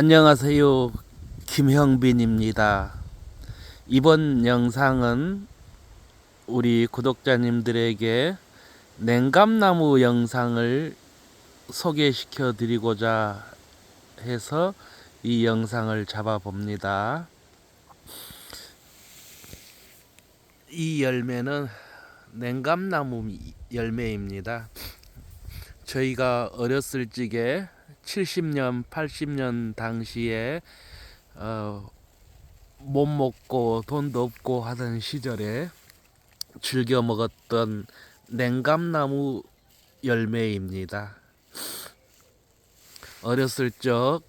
안녕하세요. 김형빈입니다. 이번 영상은 우리 구독자님들에게 냉감나무 영상을 소개시켜 드리고자 해서 이 영상을 잡아 봅니다. 이 열매는 냉감나무 열매입니다. 저희가 어렸을 적에 70년, 80년 당시에 어, 못 먹고 돈도 없고 하던 시절에 즐겨 먹었던 냉감나무 열매입니다. 어렸을 적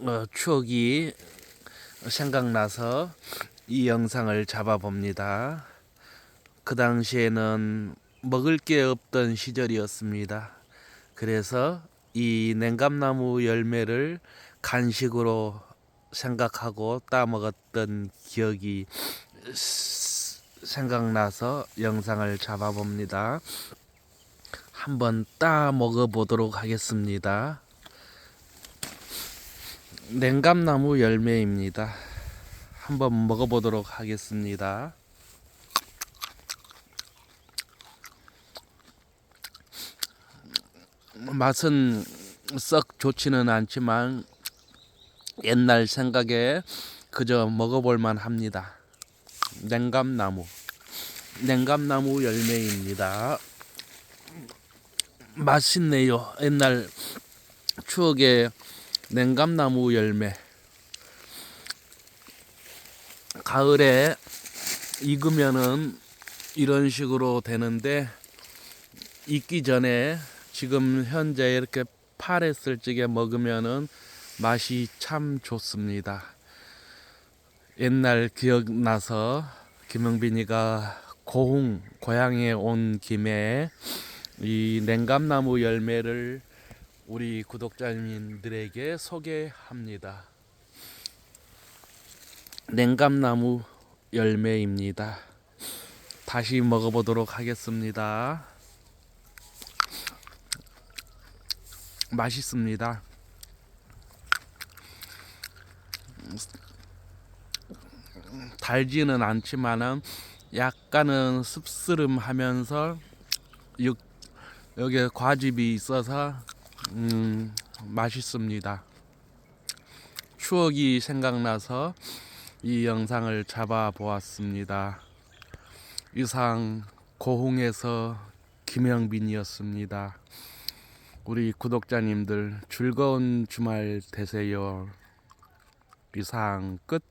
어, 추억이 생각나서 이 영상을 잡아봅니다. 그 당시에는 먹을 게 없던 시절이었습니다. 그래서 이 냉감나무 열매를 간식으로 생각하고 따 먹었던 기억이 스- 생각나서 영상을 잡아봅니다. 한번 따 먹어보도록 하겠습니다. 냉감나무 열매입니다. 한번 먹어보도록 하겠습니다. 맛은 썩 좋지는 않지만 옛날 생각에 그저 먹어볼만 합니다. 냉감나무. 냉감나무 열매입니다. 맛있네요. 옛날 추억의 냉감나무 열매. 가을에 익으면은 이런 식으로 되는데 익기 전에 지금 현재 이렇게 파랬을 적에 먹으면은 맛이 참 좋습니다. 옛날 기억나서 김영빈이가 고흥 고향에 온 김에 이 냉감나무 열매를 우리 구독자님들에게 소개합니다. 냉감나무 열매입니다. 다시 먹어보도록 하겠습니다. 맛있습니다. 달지는 않지만은 약간은 씁쓸음하면서 육 여기에 과즙이 있어서 음, 맛있습니다. 추억이 생각나서 이 영상을 잡아 보았습니다. 이상 고흥에서 김영빈이었습니다. 우리 구독자님들 즐거운 주말 되세요. 이상 끝.